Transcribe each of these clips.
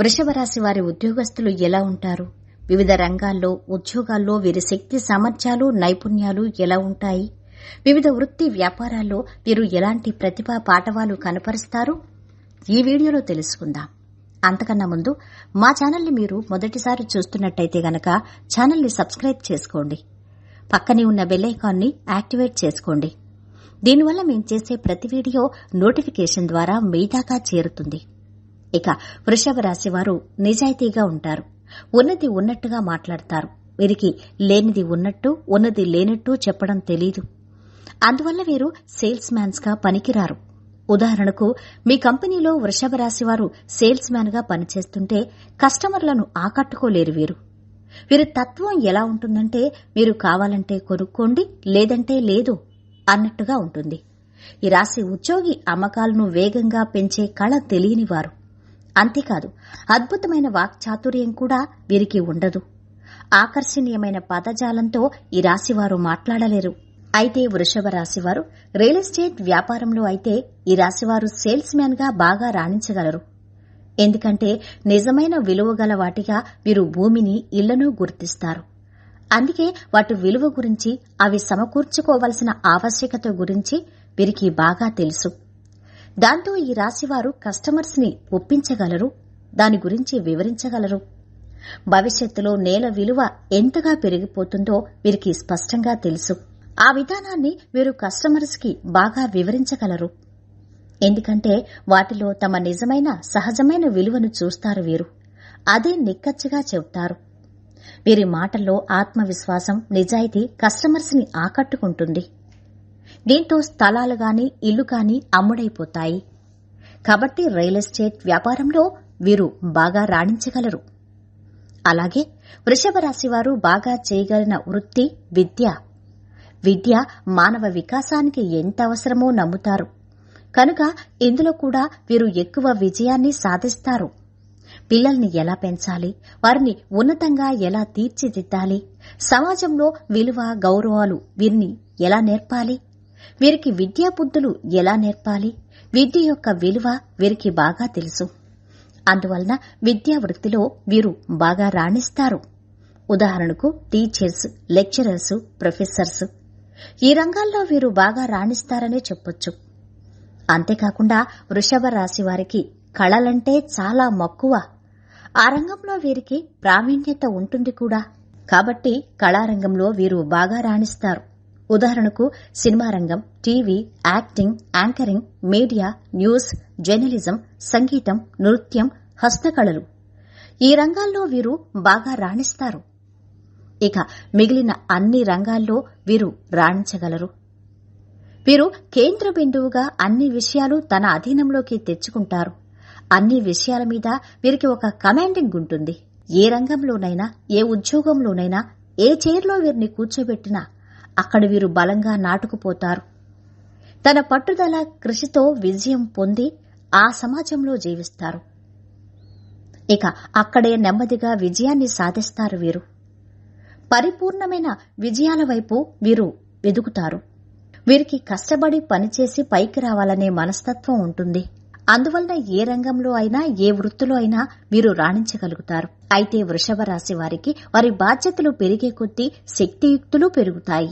వృషభరాశి వారి ఉద్యోగస్తులు ఎలా ఉంటారు? వివిధ రంగాల్లో ఉద్యోగాల్లో వీరి శక్తి సామర్థ్యాలు నైపుణ్యాలు ఎలా ఉంటాయి? వివిధ వృత్తి వ్యాపారాల్లో వీరు ఎలాంటి ప్రతిభా పాఠవాలు కనపరుస్తారు? ఈ వీడియోలో తెలుసుకుందాం. అంతకన్నా ముందు మా ఛానల్ని మీరు మొదటిసారి చూస్తున్నట్టయితే గనక ఛానల్ని సబ్స్క్రైబ్ చేసుకోండి. పక్కనే ఉన్న బెల్లైకాన్ని యాక్టివేట్ చేసుకోండి. దీనివల్ల మేము చేసే ప్రతి వీడియో నోటిఫికేషన్ ద్వారా మీ దాకా చేరుతుంది. ఇక వృషభ రాశి వారు నిజాయితీగా ఉంటారు. ఉన్నది ఉన్నట్టుగా మాట్లాడతారు. వీరికి లేనిది ఉన్నట్టు ఉన్నది లేనట్టు చెప్పడం తెలీదు. అందువల్ల వీరు సేల్స్ మ్యాన్స్గా పనికిరారు. ఉదాహరణకు మీ కంపెనీలో వృషభ రాశి వారు సేల్స్ మ్యాన్గా పనిచేస్తుంటే కస్టమర్లను ఆకట్టుకోలేరు వీరు. వీరి తత్వం ఎలా ఉంటుందంటే మీరు కావాలంటే కొనుక్కోండి లేదంటే లేదు అన్నట్టుగా ఉంటుంది. ఈ రాశి ఉద్యోగి అమ్మకాలను వేగంగా పెంచే కళ తెలియనివారు అంతేకాదు అద్భుతమైన వాక్చాతుర్యం కూడా వీరికి ఉండదు. ఆకర్షణీయమైన పదజాలంతో ఈ రాశివారు మాట్లాడలేరు. అయితే వృషభ రాశివారు రియల్ ఎస్టేట్ వ్యాపారంలో అయితే ఈ రాశివారు సేల్స్ మ్యాన్గా బాగా రాణించగలరు. ఎందుకంటే నిజమైన విలువ గల వాటిగా వీరు భూమిని ఇళ్ళను గుర్తిస్తారు. అందుకే వాటి విలువ గురించి అవి సమకూర్చుకోవలసిన ఆవశ్యకత గురించి వీరికి బాగా తెలుసు. దాంతో ఈ రాశివారు కస్టమర్స్ని ఒప్పించగలరు దాని గురించి వివరించగలరు. భవిష్యత్తులో నేల విలువ ఎంతగా పెరిగిపోతుందో వీరికి స్పష్టంగా తెలుసు. ఆ విధానాన్ని వీరు కస్టమర్స్కి బాగా వివరించగలరు. ఎందుకంటే వాటిలో తమ నిజమైన సహజమైన విలువను చూస్తారు వీరు. అదే నిక్కచ్చిగా చెబుతారు. వీరి మాటల్లో ఆత్మవిశ్వాసం నిజాయితీ కస్టమర్స్ని ఆకట్టుకుంటుంది. దీంతో స్థలాలు గాని ఇల్లు గాని అమ్ముడైపోతాయి. కాబట్టి రియల్ ఎస్టేట్ వ్యాపారంలో వీరు బాగా రాణించగలరు. అలాగే వృషభ వారు బాగా చేయగలిగిన వృత్తి విద్య. విద్య మానవ వికాసానికి ఎంత అవసరమో నమ్ముతారు. కనుక ఇందులో కూడా వీరు ఎక్కువ విజయాన్ని సాధిస్తారు. పిల్లల్ని ఎలా పెంచాలి? వారిని ఉన్నతంగా ఎలా తీర్చిదిద్దాలి? సమాజంలో విలువ గౌరవాలు వీరిని ఎలా నేర్పాలి? వీరికి విద్యాబుద్ధులు ఎలా నేర్పాలి? విద్య యొక్క విలువ వీరికి బాగా తెలుసు. అందువలన విద్యా వృత్తిలో వీరు బాగా రాణిస్తారు. ఉదాహరణకు టీచర్స్ లెక్చరర్స్ ప్రొఫెసర్స్. ఈ రంగాల్లో వీరు బాగా రాణిస్తారనే చెప్పొచ్చు. అంతేకాకుండా వృషభ రాశి వారికి కళలంటే చాలా మక్కువ. ఆ రంగంలో వీరికి ప్రావీణ్యత ఉంటుంది కూడా. కాబట్టి కళారంగంలో వీరు బాగా రాణిస్తారు. ఉదాహరణకు సినిమా రంగం TV acting anchoring media news journalism సంగీతం నృత్యం హస్తకళలు. ఈ రంగాల్లో వీరు బాగా రాణిస్తారు. ఇక మిగిలిన అన్ని రంగాల్లో వీరు రాణించగలరు. వీరు కేంద్ర బిందువుగా అన్ని విషయాలు తన అధీనంలోకి తెచ్చుకుంటారు. అన్ని విషయాల మీద వీరికి ఒక కమాండింగ్ ఉంటుంది. ఏ రంగంలోనైనా ఏ ఉద్యోగంలోనైనా ఏ చైర్లో వీరిని కూర్చోబెట్టినా అక్కడ వీరు బలంగా నాటుకుపోతారు. తన పట్టుదల కృషితో విజయం పొంది ఆ సమాజంలో జీవిస్తారు. ఇక అక్కడే నెమ్మదిగా విజయాన్ని సాధిస్తారు వీరు. పరిపూర్ణమైన విజయాల వైపు వీరు వెదుకుతారు. వీరికి కష్టపడి పనిచేసి పైకి రావాలనే మనస్తత్వం ఉంటుంది. అందువలన ఏ రంగంలో అయినా ఏ వృత్తిలో అయినా వీరు రాణించగలుగుతారు. అయితే వృషభ రాశి వారికి వారి బాధ్యతలు పెరిగే కొద్దీ శక్తియుక్తులు పెరుగుతాయి.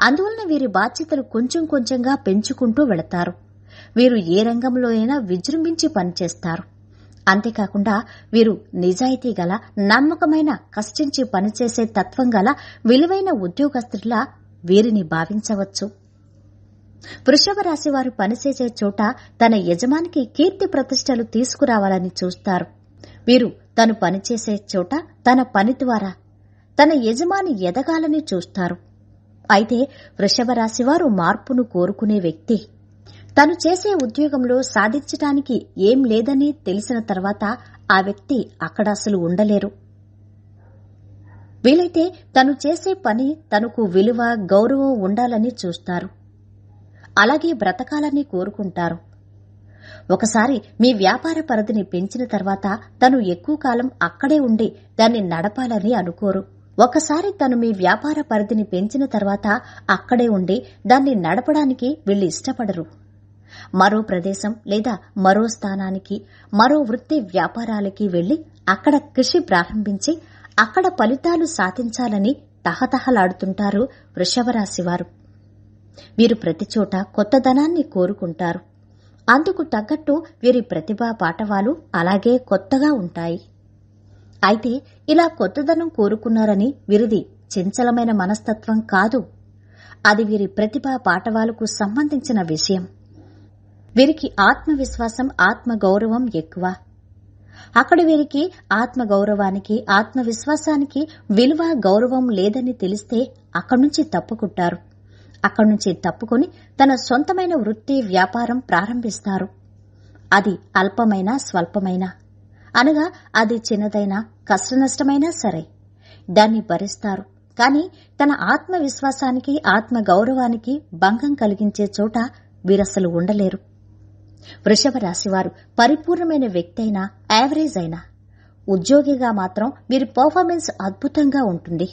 అందువలన వీరి బాధ్యతలు కొంచెం కొంచెంగా పెంచుకుంటూ వెళతారు. వీరు ఏ రంగంలో అయినా విజృంభించి పనిచేస్తారు. అంతేకాకుండా వీరు నిజాయితీ గల నమ్మకమైన కష్టించి పనిచేసే తత్వం గల విలువైన ఉద్యోగస్తులా వీరిని భావించవచ్చు. వృషభ రాశి వారు పనిచేసే చోట తన యజమానికి కీర్తి ప్రతిష్టలు తీసుకురావాలని చూస్తారు. వీరు తను పనిచేసే చోట తన పని ద్వారా తన యజమాని ఎదగాలని చూస్తారు. అయితే వృషభ వారు మార్పును కోరుకునే వ్యక్తి. తను చేసే ఉద్యోగంలో సాధించటానికి ఏం లేదని తెలిసిన తర్వాత ఆ వ్యక్తి అక్కడ అసలు ఉండలేరు. వీలైతే తను చేసే పని తనకు విలువ గౌరవం ఉండాలని చూస్తారు. అలాగే బ్రతకాలని కోరుకుంటారు. ఒకసారి మీ వ్యాపార పరిధిని పెంచిన తర్వాత తను ఎక్కువ కాలం అక్కడే ఉండి దాన్ని నడపాలని అనుకోరు. ఒకసారి తను మీ వ్యాపార పరిధిని పెంచిన తర్వాత అక్కడే ఉండి దాన్ని నడపడానికి వీళ్ళు ఇష్టపడరు. మరో ప్రదేశం లేదా మరో స్థానానికి మరో వృత్తి వ్యాపారాలకి వెళ్ళి అక్కడ కృషి ప్రారంభించి అక్కడ ఫలితాలు సాధించాలని తహతహలాడుతుంటారు వృషభరాశివారు వీరు. ప్రతిచోట కొత్తదనాన్ని కోరుకుంటారు. అందుకు తగ్గట్టు వీరి ప్రతిభా పాటవాలు అలాగే కొత్తగా ఉంటాయి. అయితే ఇలా కొత్తదనం కోరుకున్నారని వీరిది చంచలమైన మనస్తత్వం కాదు. అది వీరి ప్రతిభా పాటవాలకు సంబంధించిన విషయం. వీరికి ఆత్మవిశ్వాసం ఆత్మగౌరవం ఎక్కువ. అక్కడ వీరికి ఆత్మగౌరవానికి ఆత్మవిశ్వాసానికి విలువ గౌరవం లేదని తెలిస్తే అక్కడి నుంచి తప్పుకుంటారు. అక్కడి నుంచి తప్పుకొని తన సొంతమైన వృత్తి వ్యాపారం ప్రారంభిస్తారు. అది అల్పమైన స్వల్పమైన. అనగా అది చిన్నదైనా కష్టనష్టమైనా సరే. దాన్ని భరిస్తారు. కానీ తన ఆత్మవిశ్వాసానికి ఆత్మగౌరవానికి భంగం కలిగించే చోట వీరసలు ఉండలేరు. వృషభ రాశివారు పరిపూర్ణమైన వ్యక్తి అయినా యావరేజ్ అయినా ఉద్యోగిగా మాత్రం వీరి పర్ఫార్మెన్స్ అద్భుతంగా ఉంటుంది.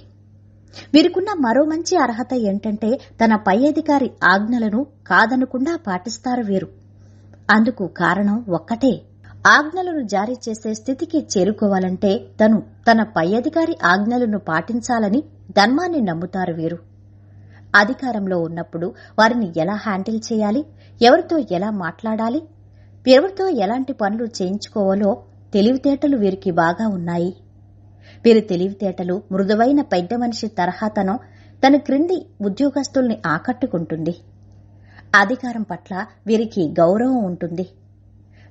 వీరికున్న మరో మంచి అర్హత ఏంటంటే తన పై అధికారి ఆజ్ఞలను కాదనకుండా పాటిస్తారు వీరు. అందుకు కారణం ఒక్కటే. ఆజ్ఞలను జారీ చేసే స్థితికి చేరుకోవాలంటే తను తన పై అధికారి ఆజ్ఞలను పాటించాలని ధర్మాన్ని నమ్ముతారు వీరు. అధికారంలో ఉన్నప్పుడు వారిని ఎలా హ్యాండిల్ చేయాలి? ఎవరితో ఎలా మాట్లాడాలి? ఎవరితో ఎలాంటి పనులు చేయించుకోవాలో తెలివితేటలు వీరికి బాగా ఉన్నాయి. వీరి తెలివితేటలు మృదువైన పెద్ద మనిషి తరహాతనం తన క్రింది ఉద్యోగస్తుల్ని ఆకట్టుకుంటుంది. అధికారం పట్ల వీరికి గౌరవం ఉంటుంది.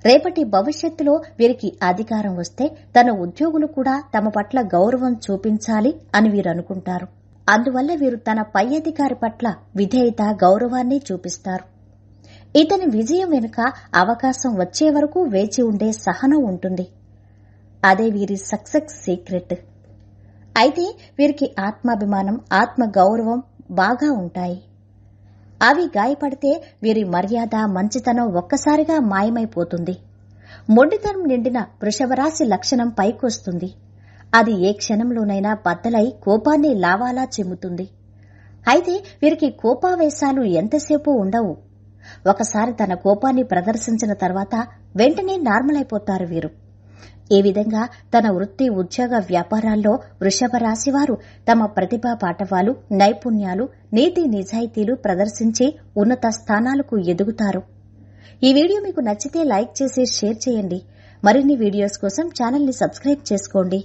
రేపటి భవిష్యత్తులో వీరికి అధికారం వస్తే తన ఉద్యోగులు కూడా తమ పట్ల గౌరవం చూపించాలి అని వీరు అనుకుంటారు. అందువల్ల వీరు తన పై అధికారి పట్ల విధేయత గౌరవాన్ని చూపిస్తారు. ఇతని విజయం వెనుక అవకాశం వచ్చే వరకు వేచి ఉండే సహనం ఉంటుంది. అదే వీరి సక్సెస్ సీక్రెట్. అయితే వీరికి ఆత్మాభిమానం ఆత్మ గౌరవం బాగా ఉంటాయి. అవి గాయపడితే వీరి మర్యాద మంచితనం ఒక్కసారిగా మాయమైపోతుంది. మొండితనం నిండిన వృషభరాశి లక్షణం పైకొస్తుంది. అది ఏ క్షణంలోనైనా బద్దలై కోపాన్ని లావాలా చిమ్ముతుంది. అయితే వీరికి కోపావేశాలు ఎంతసేపు ఉండవు. ఒకసారి తన కోపాన్ని ప్రదర్శించిన తర్వాత వెంటనే నార్మల్ అయిపోతారు వీరు. ఈ విధంగా తన వృత్తి ఉద్యోగ వ్యాపారాల్లో వృషభ రాశివారు తమ ప్రతిభా పాఠవాలు నైపుణ్యాలు నీతి నిజాయితీలు ప్రదర్శించి ఉన్నత స్థానాలకు ఎదుగుతారు. ఈ వీడియో మీకు నచ్చితే లైక్ చేసి షేర్ చేయండి. మరిన్ని వీడియోస్ కోసం ఛానల్ని సబ్స్క్రైబ్ చేసుకోండి.